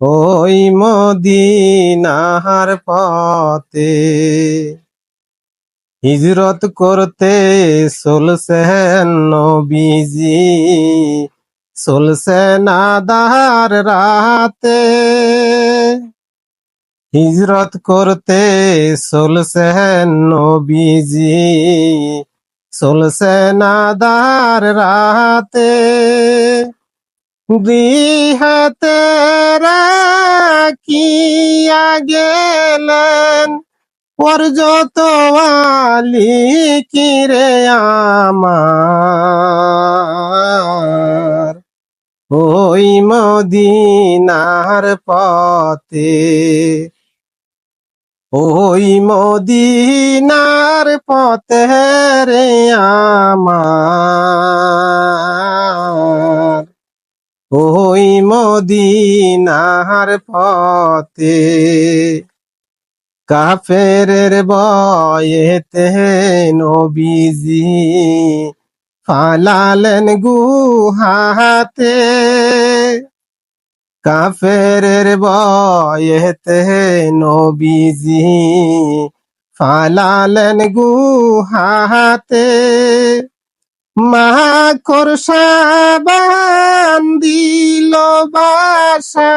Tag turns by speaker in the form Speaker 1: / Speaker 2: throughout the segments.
Speaker 1: ওই মদিনার পথে হিজরত করতে চলছেন নবীজি, চলছে নাদার রাতে। হিজরত করতে চলছেন নবীজি, চলছে নাদার রাতে। দিহাতে রাখিয়া গেলেন। পর্যত আলি কিরে আমার। ওই মদিনার পথে, ওই মদিনার পথে রে আমার। ওই মদিনার পথে কাফেরের বয়েতে নবীজি ফালালেন গুহাতে। কাফেরের বয়েতে নবীজি ফালালেন গুহাতে। মাখর সাবান দিল বাসা,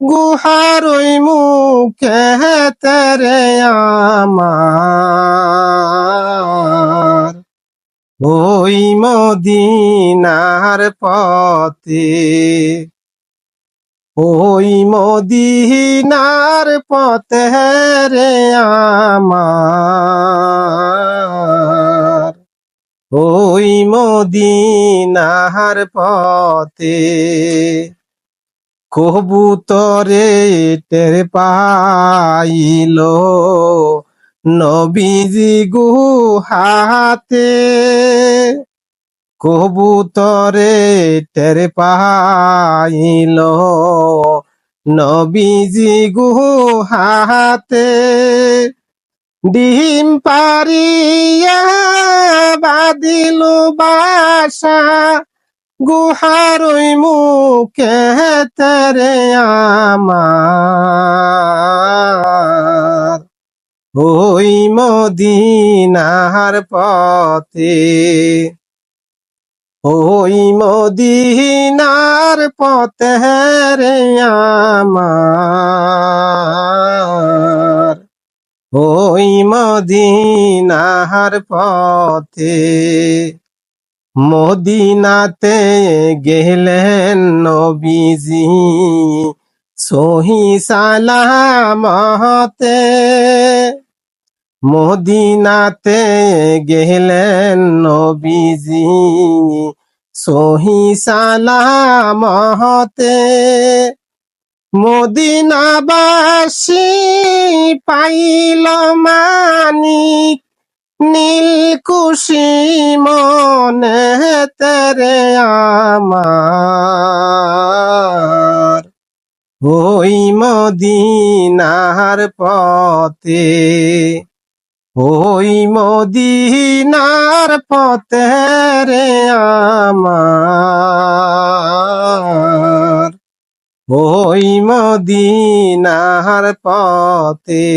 Speaker 1: গুহার ওই মুখে তেরে আমার। ওই মদিনার পথে, ওই মদিনার পথে রে আমার। ওই মদিনার পথে। কবুতরে টের পাইল নবীজি গুহাতে। কবুতরে টের পাইল নবীজি গুহাতে। ডিম পারিয়া বাদিল বাসা, গুহার ওই মুখে তেরে আমার। ওই মদিনার পথে, ওই মদিনার পথে রে আমার। ওই মদিনার পথে মদিনাতে গেলেন নবীজি। সহি সালামতে মদিনাতে গেলেন নবীজি। সহি সালামতে মদিনাবাসী পাইল মানিক নীল কুশি মনে তেরে আমার। ওই মদিনার পথে, ওই মদিনার পথে রে আমার। ওই মদিনার পথে।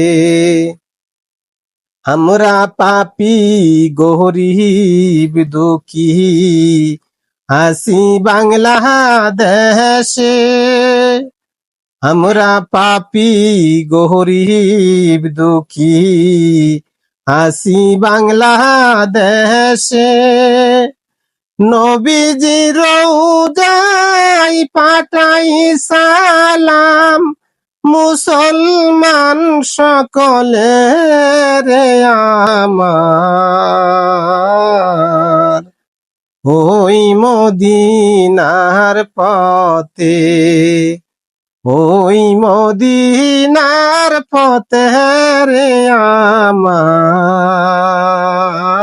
Speaker 1: আমরা পাপি, গরিব, দুঃখী, হাসি বাংলাদেশে আমরা পাপি, গরিব, দুঃখী, হাসি বাংলাদেশে নবীজি রৌজাই পাঠাই সালাম। মুসলমান সকলে রে আমার। ওই মদিনার পথে, ওই মদিনার পথে রে আমার।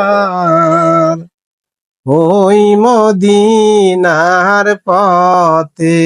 Speaker 1: ওই মদিনার পথে।